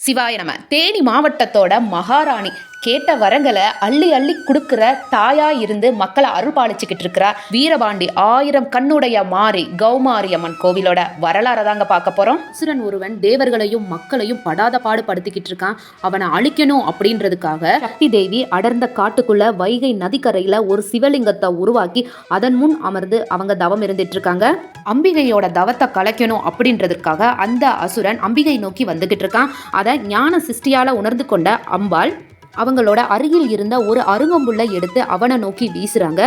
சிவாய நம்ம தேனி மாவட்டத்தோட மகாராணி கேட்ட வரங்களை அள்ளி அள்ளி கொடுக்குற தாயா இருந்து மக்களை அருள்பாலிச்சுக்கிட்டு இருக்கிற வீரபாண்டி ஆயிரம் கண்ணுடைய மாறி கௌமாரி அம்மன் கோவிலோட வரலாறை தாங்க பார்க்க போறோம். சுரன் ஒருவன் தேவர்களையும் மக்களையும் படாத பாடு படுத்திக்கிட்டு இருக்கான். அவனை அழிக்கணும் அப்படின்றதுக்காக சக்தி தேவி அடர்ந்த காட்டுக்குள்ள வைகை நதிக்கரையில ஒரு சிவலிங்கத்தை உருவாக்கி அதன் முன் அமர்ந்து அவங்க தவம் இருந்துட்டு இருக்காங்க. அம்பிகையோட தவத்தை கலைக்கணும் அப்படின்றதுக்காக அந்த அசுரன் அம்பிகை நோக்கி வந்துகிட்டு இருக்கான். அதை ஞான சிஷ்டியால் உணர்ந்து கொண்ட அம்பாள் அவங்களோட அருகில் இருந்த ஒரு அருகம்புல்லை எடுத்து அவனை நோக்கி வீசுறாங்க.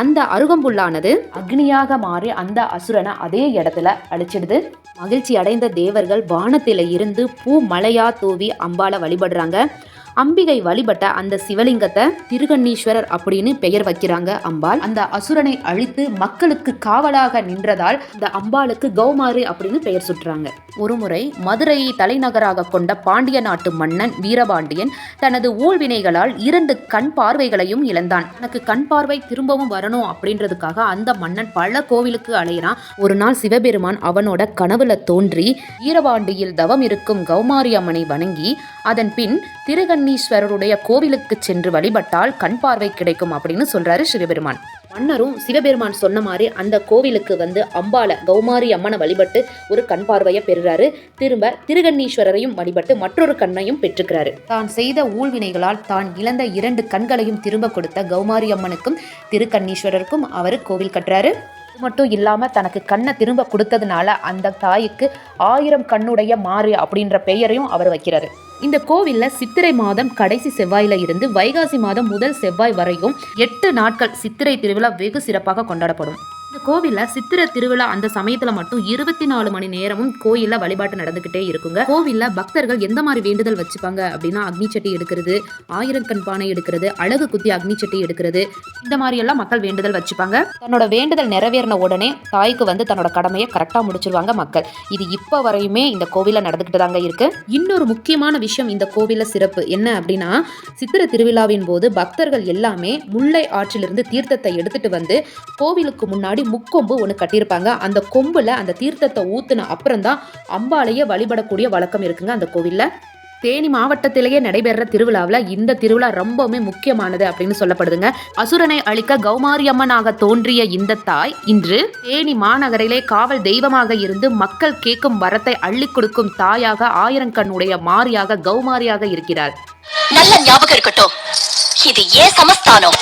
அந்த அருகம்புல்லானது அக்னியாக மாறி அந்த அசுரனை அதே இடத்துல அழிச்சிடுது. மகிழ்ச்சி அடைந்த தேவர்கள் வானத்தில இருந்து பூ மலையா தூவி அம்பாளை வழிபடுறாங்க. அம்பிகை வழிபட்ட அந்த சிவலிங்கத்தை திருகண்ணீஸ்வரர் அப்படின்னு பெயர் வைக்கிறாங்க அம்பாள். அந்த அசுரனை அழித்து மக்களுக்கு காவலாக நின்றதால் இந்த அம்பாளுக்கு கௌமாரி அப்படின்னு பெயர் சுற்றுறாங்க ஒருமுறை மதுரையை தலைநகராக கொண்ட பாண்டிய நாட்டு மன்னன் வீரபாண்டியன் தனது ஊழ்வினைகளால் இரண்டு கண் பார்வைகளையும் இழந்தான். தனக்கு கண் பார்வை திரும்பவும் வரணும் அப்படின்றதுக்காக அந்த மன்னன் பல கோவிலுக்கு அலையிறான். ஒரு நாள் சிவபெருமான் அவனோட கனவுல தோன்றி வீரபாண்டியில் தவம் இருக்கும் கௌமாரி அம்மனை வணங்கி அதன் பின் திருகண்ணீஸ்வரருடைய கோவிலுக்கு சென்று வழிபட்டால் கண் பார்வை கிடைக்கும் அப்படின்னு சொல்றாரு சிவபெருமான். மன்னரும் சிவபெருமான் சொன்ன மாதிரி அந்த கோவிலுக்கு வந்து அம்பால கௌமாரி அம்மனை வழிபட்டு ஒரு கண் பார்வையை பெறுறாரு. திரும்ப திருகண்ணீஸ்வரரையும் வழிபட்டு மற்றொரு கண்ணையும் பெற்றுக்கிறாரு. தான் செய்த ஊழ்வினைகளால் தான் இழந்த இரண்டு கண்களையும் திரும்ப கொடுத்த கௌமாரி அம்மனுக்கும் திருக்கண்ணீஸ்வரருக்கும் அவர் கோவில் கட்டுறாரு. மட்டும் இல்லாம தனக்கு கண்ணை திரும்ப கொடுத்ததுனால அந்த தாய்க்கு ஆயிரம் கண்ணுடைய மாறு அப்படின்ற பெயரையும் அவர் வைக்கிறாரு. இந்த கோவில்ல சித்திரை மாதம் கடைசி செவ்வாயில இருந்து வைகாசி மாதம் முதல் செவ்வாய் வரையும் எட்டு நாட்கள் சித்திரை திருவிழா வெகு சிறப்பாக கொண்டாடப்படும். இந்த கோவில்ல சித்திரை திருவிழா அந்த சமயத்துல மட்டும் இருபத்தி நாலு மணி நேரமும் கோயில்ல வழிபாட்டு நடந்துகிட்டே இருக்குங்க. கோவில்ல பக்தர்கள் எந்த மாதிரி வேண்டுதல் வச்சுப்பாங்க அப்படின்னா அக்னி சட்டி எடுக்கிறது ஆயிரம் கண் பானை எடுக்கிறது அழகு குத்தி அக்னி சட்டி எடுக்கிறது இந்த மாதிரி எல்லாம் மக்கள் வேண்டுதல் வச்சுப்பாங்க. தன்னோட வேண்டுதல் நிறைவேறின உடனே தாய்க்கு வந்து தன்னோட கடமையை கரெக்டாக முடிச்சிருவாங்க மக்கள். இது இப்போ வரையுமே இந்த கோவிலில் நடந்துக்கிட்டு தாங்க இருக்கு. இன்னொரு முக்கியமான விஷயம் இந்த கோவிலில் சிறப்பு. என்ன அப்படின்னா சித்திரை திருவிழாவின் போது பக்தர்கள் எல்லாமே முல்லை ஆற்றிலிருந்து தீர்த்தத்தை எடுத்துட்டு வந்து கோவிலுக்கு முன்னாடி முக்கொம்பு ஒன்று கட்டியிருப்பாங்க. அந்த கொம்புல அந்த தீர்த்தத்தை ஊத்துன அப்புறம் தான் அம்பாளைய வழிபடக்கூடிய வழக்கம் இருக்குங்க அந்த கோவிலில். தேனி மாவட்டத்திலேயே நடைபெற திருவிழாவில் இந்த திருவிழா ரொம்பவுமே முக்கியமானது அப்படின்னு சொல்லப்படுதுங்க. அசுரனை அழிக்க கௌமாரி அம்மனாக தோன்றிய இந்த தாய் இன்று தேனி மாநகரிலே காவல் தெய்வமாக இருந்து மக்கள் கேட்கும் வரத்தை அள்ளி கொடுக்கும் தாயாக ஆயிரங்கண்ணுடைய மாரியாக கௌமாரியாக இருக்கிறார். நல்ல ஞாபகம் இருக்கட்டும். இது ஏன் சமஸ்தானம்?